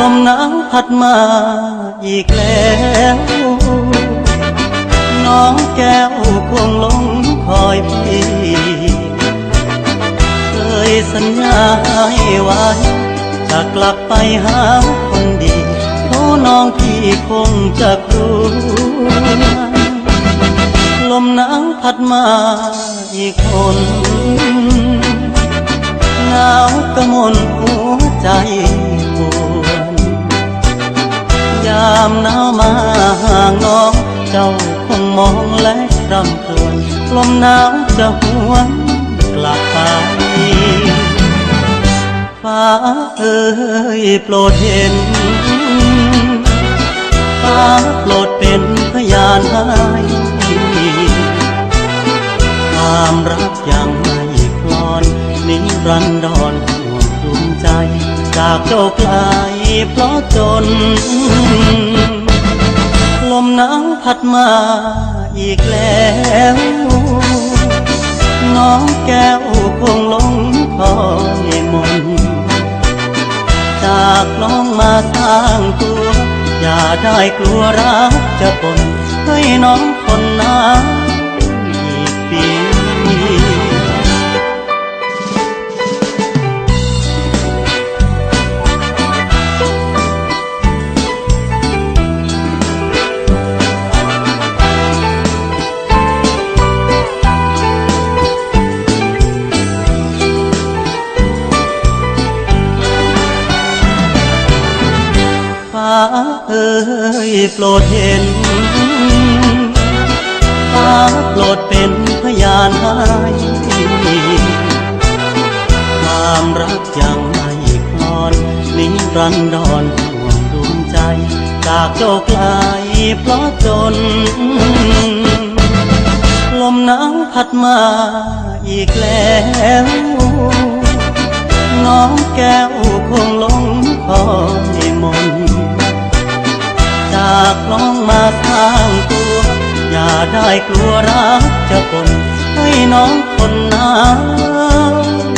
พัดมาอีกแล้ว น้องแก้วคงลงคอยพี่ เคยสัญญาให้ไว้ จะกลับไปหาคนดีเพราะน้องพี่คงจะกลัวลมหนาวพัดมาอีกคนหนาวกระมนหัวใจามหนาวมาห่างน้อง เจ้าคงมองและรำครวญลมหนาวจะหวนกลับไปฟ้าเอ้ยโปรดเห็นฟ้าโปรดเป็นพยานให้ความรักยังไม่คลอนนิรันดรห่วงดวงใจ จากเจ้าไกลเพราะจน พัดมาอีกแล้ว น้องแก้วคงหลงคอยมน จากน้องมาสร้างตัว อย่าได้กลัวรักจะปนให้น้องคนน้น ยโปรดเห็นฟ้าโปรดเป็นพยานให้ความรักยังไม่คลอนนิรันดรห่วงดวงใจ จากเจ้าไกลเพราะจน ลมหนาวพัดมาอีกแล้ว ได้กลัวรักจะปนให้น้องคนน้ำ